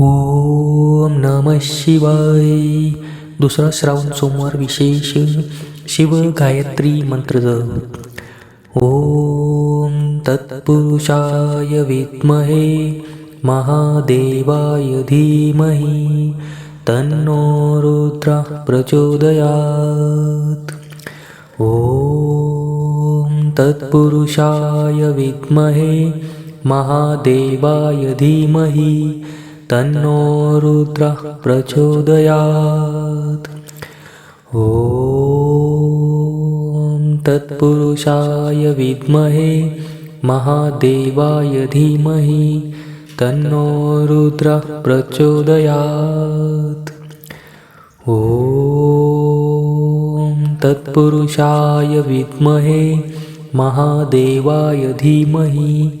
ओम नमः शिवाय. दुसरा श्रावण सोमवार विशेष शिव गायत्री मंत्र ओम तत्पुरुषाय विद्महे. महादेवाय धीमहि. तन्नो रुद्र प्रचोदयात्. ॐ तत्पुरुषाय विद्महे. महादेवाय धीमहि. तन्नो रुद्रः प्रचोदयात्। ॐ तत्पुरुषाय विद्महे महादेवाय धीमहि तन्नो रुद्रः प्रचोदयात्। ॐ तत्पुरुषाय विद्महे महादेवाय धीमहि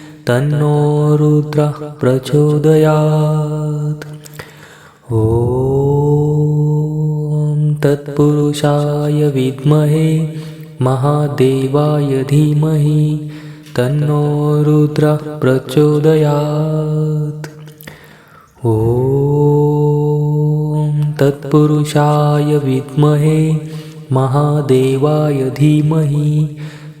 तन्नो रुद्र प्रचोदयात्। ॐ तत्पुरुषाय विद्महे महादेवाय धीमहि तन्नो रुद्र प्रचोदयात्। ॐ तत्पुरुषाय विद्महे महादेवाय धीमहि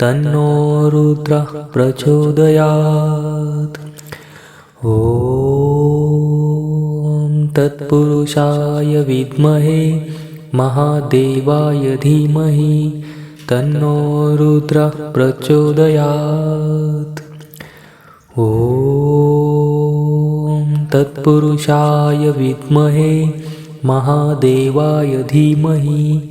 तन्नो रुद्र प्रचोदयात्। ॐ तत्पुरुषाय विद्महे महादेवाय धीमहि तन्नो रुद्र प्रचोदयात्। ॐ तत्पुरुषाय विद्महे महादेवाय धीमहि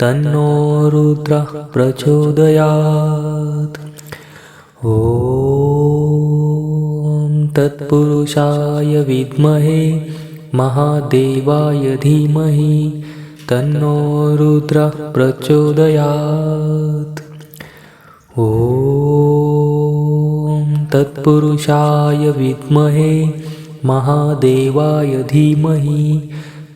तन्नो रुद्रः प्रचोदयात्। ॐ तत्पुरुषाय विद्महे महादेवाय धीमहि तन्नो रुद्रः प्रचोदयात्। ॐ तत्पुरुषाय विद्महे महादेवाय धीमहि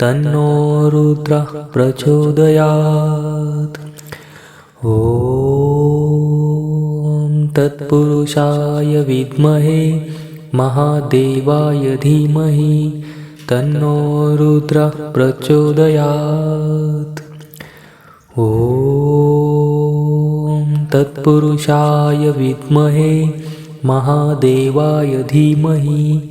तन्नो रुद्रः प्रचोदयात्। ॐ तत्पुरुषाय विद्महे महादेवाय धीमहि तन्नो रुद्रः प्रचोदयात्। ॐ तत्पुरुषाय विद्महे महादेवाय धीमहि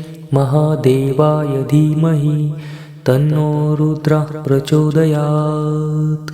महादेवाय धीमहि तन्नो रुद्रः प्रचोदयात्